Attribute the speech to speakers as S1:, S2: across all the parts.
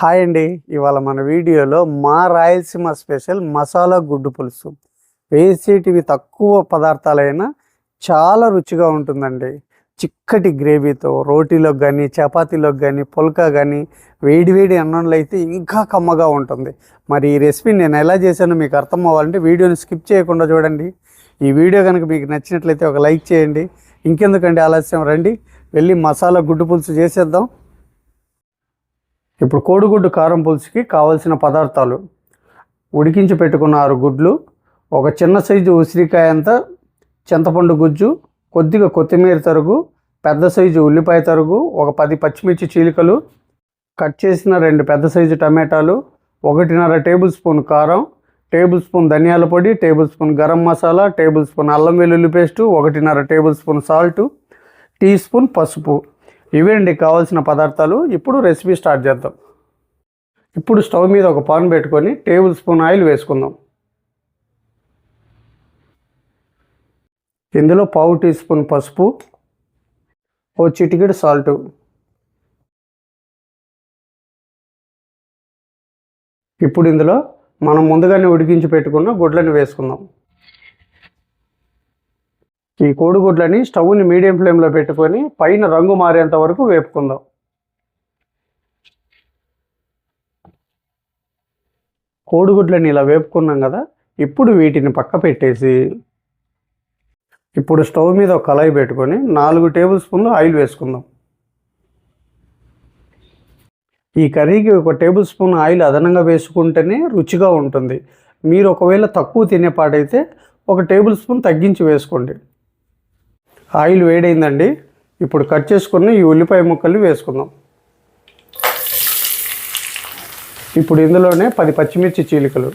S1: Hi అండి. ఇవాళ మన వీడియోలో మా రాయలసీమ స్పెషల్ మసాలా గుడ్డు పులుసు. వేసేటివి తక్కువ పదార్థాలైనా చాలా రుచిగా ఉంటుందండి. చిక్కటి గ్రేవీతో రోటీలోకి కానీ చపాతీలోకి కానీ పుల్కా కానీ వేడివేడి అన్నంలో అయితే ఇంకా కమ్మగా ఉంటుంది. మరి ఈ రెసిపీ నేను ఎలా చేశానో మీకు అర్థం అవ్వాలంటే వీడియోని స్కిప్ చేయకుండా చూడండి. ఈ వీడియో కనుక మీకు నచ్చినట్లయితే ఒక లైక్ చేయండి. ఇంకెందుకండి ఆలస్యం? రండి వెళ్ళి మసాలా గుడ్డు పులుసు చేసేద్దాం. ఇప్పుడు కోడిగుడ్డు కారం పులుసుకి కావలసిన పదార్థాలు. ఉడికించి పెట్టుకున్న ఆరు గుడ్లు ఒక చిన్న సైజు ఉసిరికాయ అంత చింతపండు గుజ్జు కొద్దిగా కొత్తిమీర తరుగు పెద్ద సైజు ఉల్లిపాయ తరుగు ఒక పది పచ్చిమిర్చి చీలికలు కట్ చేసిన రెండు పెద్ద సైజు టమాటాలు ఒకటిన్నర టేబుల్ స్పూన్ కారం టేబుల్ స్పూన్ ధనియాల పొడి tablespoon garam masala tablespoon అల్లం వెల్లుల్లి పేస్టు ఒకటిన్నర tablespoon salt teaspoon పసుపు. ఇవేండి కావాల్సిన పదార్థాలు. ఇప్పుడు రెసిపీ స్టార్ట్ చేద్దాం. ఇప్పుడు స్టవ్ మీద ఒక పాన్ పెట్టుకొని టేబుల్ స్పూన్ ఆయిల్ వేసుకుందాం. ఇందులో పావు టీ స్పూన్ పసుపు ఓ చిటికెడు సాల్ట్ ఇప్పుడు ఇందులో మనం ముందుగానే ఉడికించి పెట్టుకున్న గుడ్లను వేసుకుందాం. ఈ కోడిగుడ్లని స్టవ్ని మీడియం ఫ్లేమ్లో పెట్టుకొని పైన రంగు మారేంత వరకు వేపుకుందాం. కోడిగుడ్లని ఇలా వేపుకున్నాం కదా ఇప్పుడు వీటిని పక్క పెట్టేసి ఇప్పుడు స్టవ్ మీద ఒక కళాయి పెట్టుకొని నాలుగు టేబుల్ స్పూన్లు ఆయిల్ వేసుకుందాం. ఈ కర్రీకి ఒక టేబుల్ స్పూన్ ఆయిల్ అదనంగా వేసుకుంటేనే రుచిగా ఉంటుంది. మీరు ఒకవేళ తక్కువ తినేపాటైతే ఒక టేబుల్ స్పూన్ తగ్గించి వేసుకోండి. ఆయిల్ వేడైందండి. ఇప్పుడు కట్ చేసుకున్న ఈ ఉల్లిపాయ ముక్కలు వేసుకుందాం. ఇప్పుడు ఇందులోనే పది పచ్చిమిర్చి చీలికలు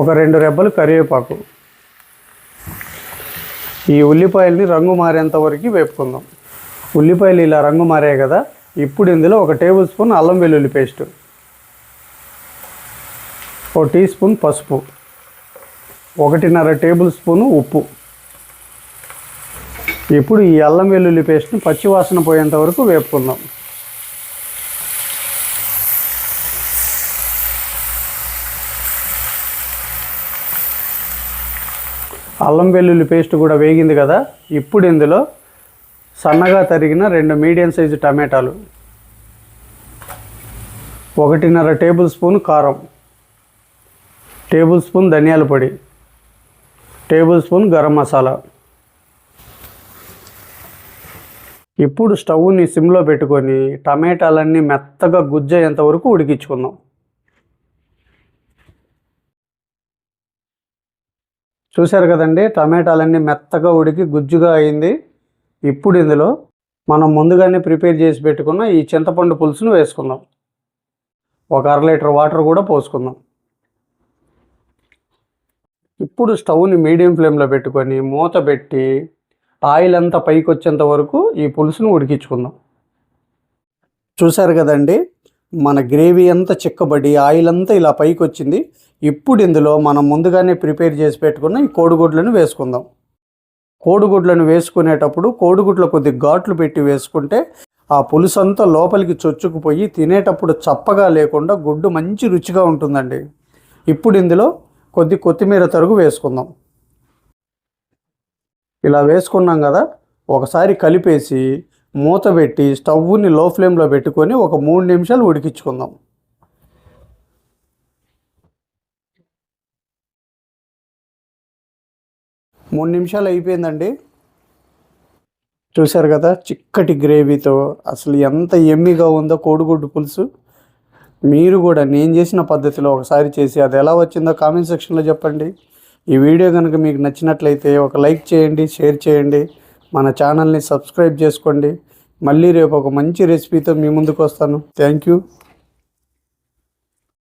S1: ఒక రెండు రెబ్బలు కరివేపాకు. ఈ ఉల్లిపాయల్ని రంగు మారేంత వరకు వేపుకుందాం. ఉల్లిపాయలు ఇలా రంగు మారాయి కదా ఇప్పుడు ఇందులో ఒక టేబుల్ స్పూన్ అల్లం వెల్లుల్లి పేస్ట్ ఒక టీ స్పూన్ పసుపు ఒకటిన్నర టేబుల్ స్పూను ఉప్పు. ఇప్పుడు ఈ అల్లం వెల్లుల్లి పేస్ట్ని పచ్చివాసన పోయేంత వరకు వేపుకుందాం. అల్లం వెల్లుల్లి పేస్ట్ కూడా వేగింది కదా ఇప్పుడు ఇందులో సన్నగా తరిగిన రెండు మీడియం సైజు టమాటాలు ఒకటిన్నర టేబుల్ స్పూన్ కారం టేబుల్ స్పూన్ ధనియాల పొడి టేబుల్ స్పూన్ గరం మసాలా. ఇప్పుడు స్టవ్ని సిమ్లో పెట్టుకొని టమాటాలన్నీ మెత్తగా గుజ్జయ్యేంత వరకు ఉడికించుకుందాం. చూశారు కదండి టమాటాలన్నీ మెత్తగా ఉడికి గుజ్జుగా అయింది. ఇప్పుడు ఇందులో మనం ముందుగానే ప్రిపేర్ చేసి పెట్టుకున్న ఈ చింతపండు పులుసును వేసుకుందాం. ఒక అర లీటర్ వాటర్ కూడా పోసుకుందాం. ఇప్పుడు స్టవ్ని మీడియం ఫ్లేమ్లో పెట్టుకొని మూత పెట్టి ఆయిల్ అంతా పైకి వచ్చేంత వరకు ఈ పులుసును ఉడికించుకుందాం. చూశారు కదండి మన గ్రేవీ అంతా చిక్కబడి ఆయిల్ అంతా ఇలా పైకి వచ్చింది ఇప్పుడు ఇందులో మనం ముందుగానే ప్రిపేర్ చేసి పెట్టుకున్న ఈ కోడిగుడ్లను వేసుకుందాం. కోడిగుడ్లను వేసుకునేటప్పుడు కోడిగుడ్లు కొద్ది ఘాట్లు పెట్టి వేసుకుంటే ఆ పులుసంతా లోపలికి చొచ్చుకుపోయి తినేటప్పుడు చప్పగా లేకుండా గుడ్డు మంచి రుచిగా ఉంటుందండి. ఇప్పుడు ఇందులో కొద్ది కొత్తిమీర తరుగు వేసుకుందాం. ఇలా వేసుకున్నాం కదా ఒకసారి కలిపేసి మూత పెట్టి స్టవ్ని లో ఫ్లేమ్లో పెట్టుకొని ఒక మూడు నిమిషాలు ఉడికించుకుందాం. మూడు నిమిషాలు అయిపోయిందండి. చూశారు కదా చిక్కటి గ్రేవీతో అసలు ఎంత ఎమ్మిగా ఉందో కోడిగుడ్డు పులుసు. మీరు కూడా నేను చేసిన పద్ధతిలో ఒకసారి చేసి అది ఎలా వచ్చిందో కామెంట్ సెక్షన్లో చెప్పండి. ఈ వీడియో కనుక మీకు నచ్చినట్లయితే ఒక లైక్ చేయండి షేర్ చేయండి మన ఛానల్ని సబ్స్క్రైబ్ చేసుకోండి. మళ్ళీ రేపు ఒక మంచి రెసిపీతో మీ ముందుకు వస్తాను. Thank you.